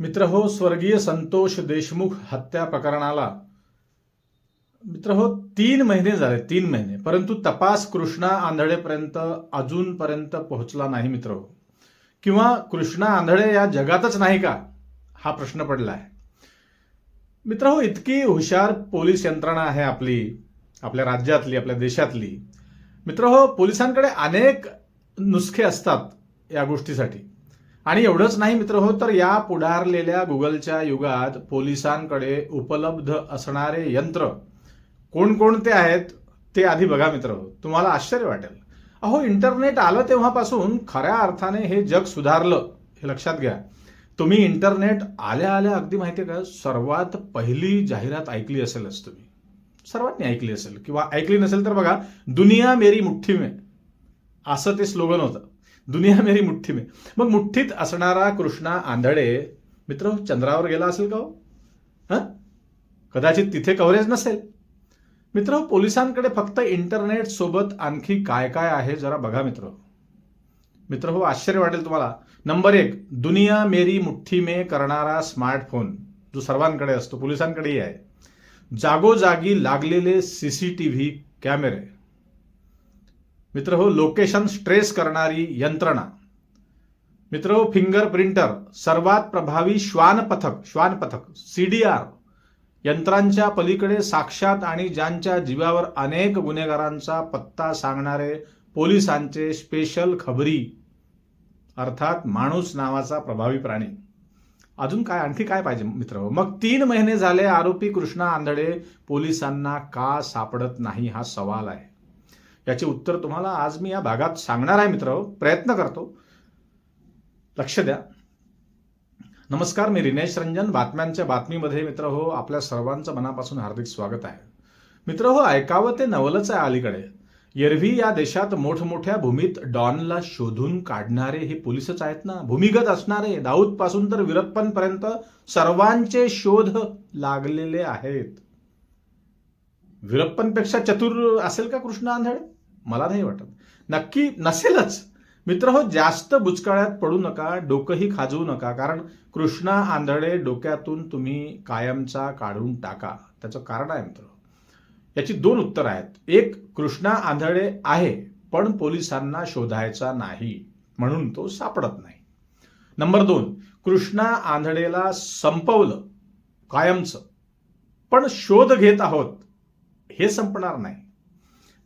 मित्र हो स्वर्गीय संतोष देशमुख हत्या प्रकरणाला. मित्र हो तीन महिने झाले तीन महिने. परंतु तपास कृष्णा आंधळेपर्यंत अजूनपर्यंत पोहोचला नाही मित्र हो. किंवा कृष्णा आंधळे या जगातच नाही का? हा प्रश्न पडला आहे मित्र हो इतकी हुशार पोलीस यंत्रणा आहे आपली आपल्या राज्यातली आपल्या देशातली. मित्र हो पोलिसांकडे अनेक नुस्खे असतात या गोष्टीसाठी. आणि एवढंच नाही मित्र हो तर या पुढारलेल्या गुगलच्या युगात पोलिसांकडे उपलब्ध असणारे यंत्र कोणकोणते आहेत ते आधी बघा मित्र हो. तुम्हाला आश्चर्य वाटेल. अहो इंटरनेट आलं तेव्हापासून खऱ्या अर्थाने हे जग सुधारलं हे लक्षात घ्या. तुम्ही इंटरनेट आल्या आल्या अगदी माहितीये का? सर्वात पहिली जाहिरात ऐकली असेलच तुम्ही. सर्वांनी ऐकली असेल किंवा ऐकली नसेल तर बघा दुनिया मेरी मुठ्ठी में. असं ते स्लोगन होतं. दुनिया मेरी मुठ्ठी में। मग मुठ्ठीत असणारा कृष्णा आंधळे मित्र चंद्रावर गेला असेल का हो? कदाचित तिथे कव्हरेज नसेल. मित्र पोलिसांकडे फक्त इंटरनेट सोबत आणखी काय काय आहे जरा बघा मित्र. मित्र हो आश्चर्य वाटेल तुम्हाला. नंबर एक दुनिया मेरी मुठ्ठी में करणारा स्मार्टफोन जो सर्वांकडे असतो पोलिसांकडेही आहे. जागोजागी लागलेले सीसीटीव्ही कॅमेरे मित्र हो लोकेशन स्ट्रेस करणारी यंत्रणा. मित्र हो फिंगर प्रिंटर सर्वात प्रभावी श्वान पथक श्वान पथक सीडीआर यंत्रांच्या पलीकडे साक्षात आणि ज्यांच्या जीवावर अनेक गुन्हेगारांचा पत्ता सांगणारे पोलिसांचे स्पेशल खबरी अर्थात माणूस नावाचा प्रभावी प्राणी. अजून काय आणखी काय पाहिजे मित्र हो? मग तीन महिने झाले आरोपी कृष्णा आंधळे पोलिसांना का सापडत नाही हा सवाल आहे. याचे उत्तर तुम्हाला आज मी या भागात सांगणार आहे मित्र. प्रयत्न करतो. लक्ष द्या. नमस्कार मी रिनेश रंजन. बातम्यांच्या बातमीमध्ये मित्र हो आपल्या सर्वांचं मनापासून हार्दिक स्वागत आहे. मित्र हो ऐकावं ते नवलच आहे अलीकडे. एरवी या देशात मोठमोठ्या भूमीत डॉनला शोधून काढणारे हे पोलीसच आहेत ना? भूमिगत असणारे दाऊदपासून तर वीरप्पन पर्यंत सर्वांचे शोध लागलेले आहेत. विरप्पनपेक्षा चतुर असेल का कृष्ण आंधळे? मला नाही वाटत. नक्की नसेलच. मित्र हो जास्त बुचकाळ्यात पडू नका डोकंही खाजवू नका कारण कृष्णा आंधळे डोक्यातून तुम्ही कायमचा काढून टाका. त्याचं कारण आहे मित्र हो. याची दोन उत्तर आहेत. एक कृष्णा आंधळे आहे पण पोलिसांना शोधायचा नाही म्हणून तो सापडत नाही. नंबर दोन कृष्णा आंधळेला संपवलं कायमचं पण शोध घेत आहोत हे संपणार नाही.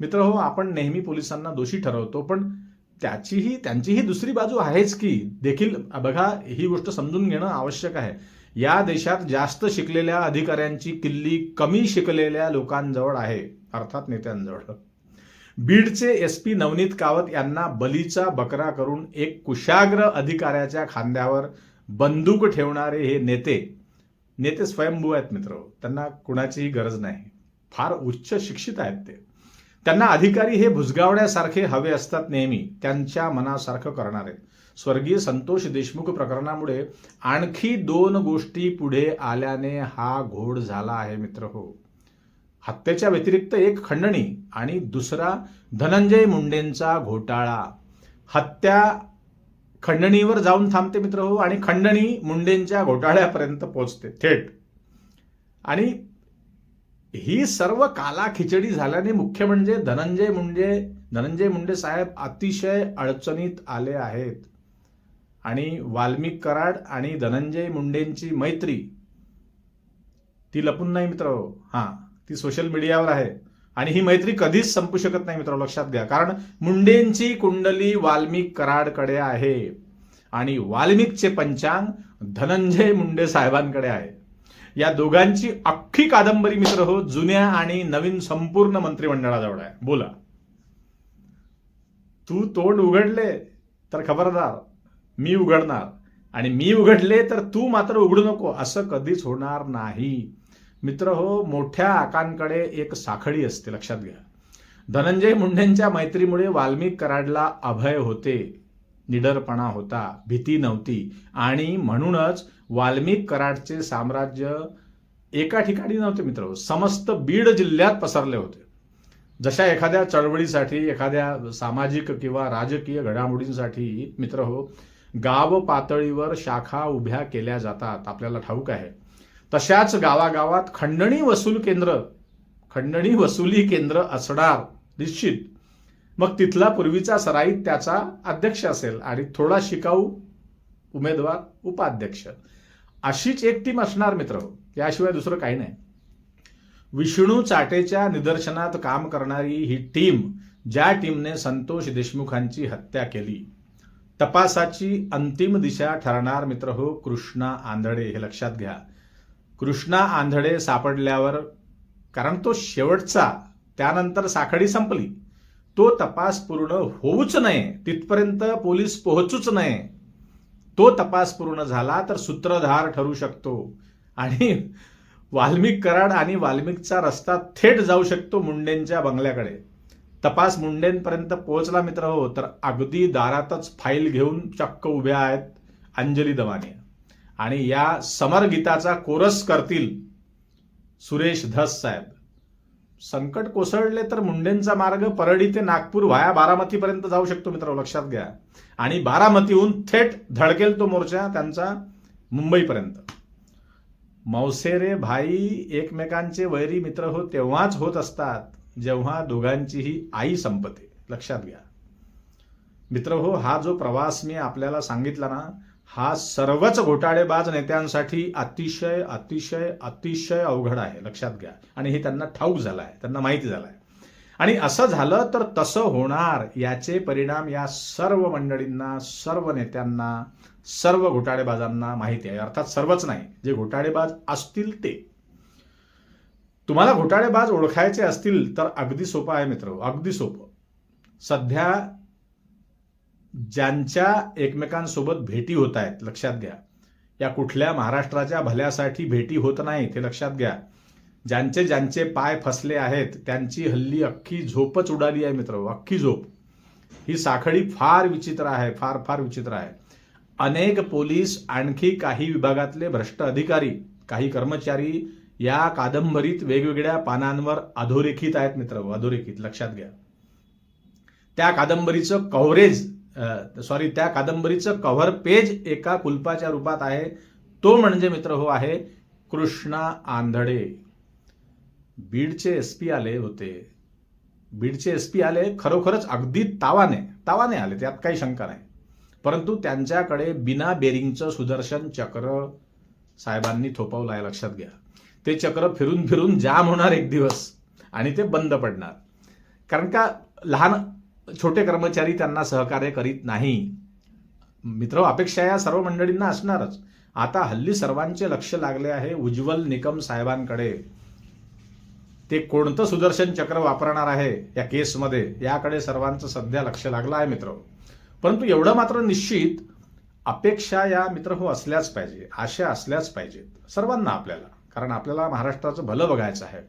मित्र हो आपण नेहमी पोलिसांना दोषी ठरवतो पण त्याचीही त्यांचीही दुसरी बाजू आहेच की देखील बघा ही गोष्ट समजून घेणं आवश्यक आहे. या देशात जास्त शिकलेल्या अधिकाऱ्यांची किल्ली कमी शिकलेल्या लोकांजवळ आहे अर्थात नेत्यांजवळ. बीडचे एस पी नवनीत कावत यांना बलीचा बकरा करून एक कुशाग्र अधिकाऱ्याच्या खांद्यावर बंदूक ठेवणारे हे नेते नेते स्वयंभू आहेत मित्र त्यांना कुणाचीही गरज नाही. फार उच्च शिक्षित आहेत ते. त्यांना अधिकारी हे भुजगावण्यासारखे हवे असतात नेहमी त्यांच्या मनासारखं करणारे. स्वर्गीय संतोष देशमुख प्रकरणामुळे आणखी दोन गोष्टी पुढे आल्याने हा घोड झाला आहे मित्र हो. हत्येच्या व्यतिरिक्त एक खंडणी आणि दुसरा धनंजय मुंडेंचा घोटाळा. हत्या खंडणीवर जाऊन थांबते मित्र हो आणि खंडणी मुंडेंच्या घोटाळ्यापर्यंत पोहोचते थेट. आणि ही सर्व काला खिचडी झाल्याने मुख्य म्हणजे धनंजय मुंडे धनंजय मुंडे साहेब अतिशय अडचणीत आले आहेत. आणि वाल्मिक कराड आणि धनंजय मुंडेंची मैत्री ती लपून नाही मित्र हो. हा. ती सोशल मीडियावर आहे. आणि ही मैत्री कधीच संपू शकत नाही मित्र हो, लक्षात घ्या. कारण मुंडेंची कुंडली वाल्मिक कराडकडे आहे. आणि वाल्मिकचे पंचांग धनंजय मुंडे साहेबांकडे आहे. या दोघांची अख्खी कादंबरी मित्र हो जुन्या आणि नवीन संपूर्ण मंत्रिमंडळाजवळ आहे. बोला. तू तोंड उघडले तर खबरदार मी उघडणार. आणि मी उघडले तर तू मात्र उघडू नको असं कधीच होणार नाही. मित्र हो मोठ्या आकांकडे एक साखळी असते लक्षात घ्या. धनंजय मुंडेंच्या मैत्रीमुळे वाल्मिक कराडला अभय होते. निडरपणा होता भीती नव्हती. आणि म्हणूनच वाल्मिक कराडचे साम्राज्य एका ठिकाणी नव्हते मित्र समस्त बीड जिल्ह्यात पसरले होते. जशा एखाद्या चळवळीसाठी एखाद्या सामाजिक किंवा राजकीय घडामोडींसाठी मित्र हो गाव पातळीवर शाखा उभ्या केल्या जातात आपल्याला ठाऊक आहे. तशाच गावागावात खंडणी वसूल केंद्र खंडणी वसुली केंद्र असणार निश्चित. मग तिथला पूर्वीचा सराईत त्याचा अध्यक्ष असेल आणि थोडा शिकाऊ उमेदवार उपाध्यक्ष. अशीच एक टीम असणार मित्र. याशिवाय दुसरं काही नाही. विष्णू चाटेच्या निदर्शनात काम करणारी ही टीम ज्या टीमने संतोष देशमुखांची हत्या केली. तपासाची अंतिम दिशा ठरणार मित्र हो कृष्णा आंधळे हे लक्षात घ्या. कृष्णा आंधळे सापडल्यावर कारण तो शेवटचा त्यानंतर साखळी संपली. तो तपास पूर्ण होऊच नये तिथपर्यंत पोलीस पोहोचूच नये. तो तपास पूर्ण झाला तर सूत्रधार ठरू शकतो आणि वाल्मिक कराड आणि वाल्मिकचा रस्ता थेट जाऊ शकतो मुंडेंच्या बंगल्याकडे. तपास मुंडेंपर्यंत पोहोचला मित्र हो तर अगदी दारातच फाईल घेऊन चक्क उभ्या आहेत अंजली दमाने आणि या समरगीताचा कोरस करतील सुरेश धस साहेब. संकट कोसळले तर मुंडेंचा मार्ग परळी ते नागपूर व्हाया बारामतीपर्यंत जाऊ शकतो मित्र लक्षात घ्या. आणि बारामतीहून थेट धडकेल तो मोर्चा त्यांचा मुंबईपर्यंत. मौसेरे भाई एकमेकांचे वैरी मित्र हो तेव्हाच होत असतात जेव्हा दोघांचीही आई संपते. लक्षात घ्या. मित्र हो हा जो प्रवास मी आपल्याला सांगितला ना हा सर्वच घोटाळेबाज नेत्यांसाठी अतिशय अतिशय अतिशय अवघड आहे. लक्षात घ्या. आणि हे त्यांना ठाऊक झालं आहे त्यांना माहिती झालं आहे आणि असं झालं तर तसं होणार. याचे परिणाम या सर्व मंडळींना सर्व नेत्यांना सर्व घोटाळेबाजांना माहिती आहे. अर्थात सर्वच नाही. जे घोटाळेबाज असतील ते. तुम्हाला घोटाळेबाज ओळखायचे असतील तर अगदी सोपं आहे मित्र. अगदी सोपं. सध्या ज्यांच्या एकमेकांसोबत भेटी होत आहेत लक्षात घ्या. या कुठल्या महाराष्ट्राच्या भल्यासाठी भेटी होत नाही ते लक्षात घ्या. ज्यांचे ज्यांचे पाय फसले आहेत त्यांची हल्ली अख्खी झोपच उडाली आहे मित्र अख्खी झोप. ही साखळी फार विचित्र आहे फार फार विचित्र आहे. अनेक पोलीस आणखी काही विभागातले भ्रष्ट अधिकारी काही कर्मचारी या कादंबरीत वेगवेगळ्या पानांवर अधोरेखित आहेत मित्र अधोरेखित लक्षात घ्या. त्या कादंबरीचं कव्हरेज सॉरी त्या कादंबरीचं कव्हर पेज एका कुलपाच्या रूपात आहे. तो म्हणजे मित्र हो आहे कृष्णा आंधळे. बीडचे एस पी आले होते. बीडचे एस पी आले खरोखरच अगदी तावाने तावाने आले त्यात काही शंका नाही. परंतु त्यांच्याकडे बिना बेरिंगचं सुदर्शन चक्र साहेबांनी थोपवलं आहे लक्षात घ्या. ते चक्र फिरून फिरून जाम होणार एक दिवस आणि ते बंद पडणार. कारण का लहान छोटे कर्मचारी त्यांना सहकार्य करीत नाही. मित्र अपेक्षा या सर्व मंडळींना असणारच. आता हल्ली सर्वांचे लक्ष लागले आहे उज्ज्वल निकम साहेबांकडे. ते कोणतं सुदर्शन चक्र वापरणार आहे या केसमध्ये? याकडे सर्वांचं सध्या लक्ष लागलं आहे मित्र. परंतु एवढं मात्र निश्चित अपेक्षा या मित्र हो असल्याच पाहिजे आशा असल्याच पाहिजेत सर्वांना आपल्याला. कारण आपल्याला महाराष्ट्राचं भलं बघायचं आहे.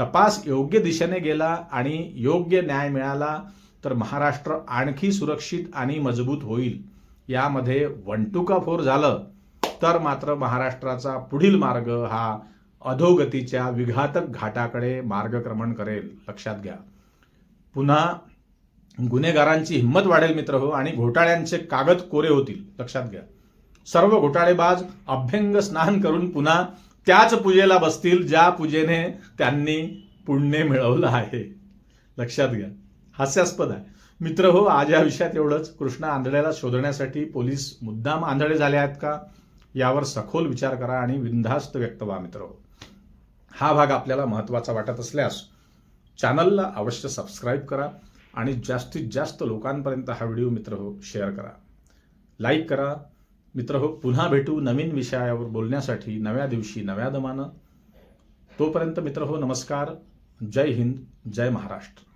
तपास योग्य दिशेने गेला आणि योग्य न्याय मिळाला तर महाराष्ट्र आणखी सुरक्षित आणि मजबूत होईल. यामध्ये वंटुका फोर झालं तर मात्र महाराष्ट्राचा पुढील मार्ग हा अधोगतीच्या विघातक घाटाकडे मार्गक्रमण करेल. लक्षात घ्या. पुन्हा गुन्हेगारांची हिंमत वाढेल मित्र हो आणि घोटाळ्यांचे कागद कोरे होतील. लक्षात घ्या. सर्व घोटाळेबाज अभ्यंग स्नान करून पुन्हा त्याच पूजेला बसतील ज्या पूजेने त्यांनी पुण्य मिळवलं आहे. लक्षात घ्या. हास्यास्पद आहे. मित्र हो आज या विषयात एवढंच. कृष्णा आंधळ्याला शोधण्यासाठी पोलीस मुद्दाम आंधळे झाले आहेत का? यावर सखोल विचार करा आणि विंधास्त व्यक्त व्हा मित्र हो. हा भाग आपल्याला महत्त्वाचा वाटत असल्यास चॅनलला अवश्य सबस्क्राईब करा आणि जास्तीत जास्त लोकांपर्यंत हा व्हिडिओ मित्र हो शेअर करा. लाईक करा. मित्र हो पुन्हा भेटू नवीन विषयावर बोलण्यासाठी नव्या दिवशी नव्या दमानं. तोपर्यंत मित्र हो नमस्कार. जय हिंद जय महाराष्ट्र.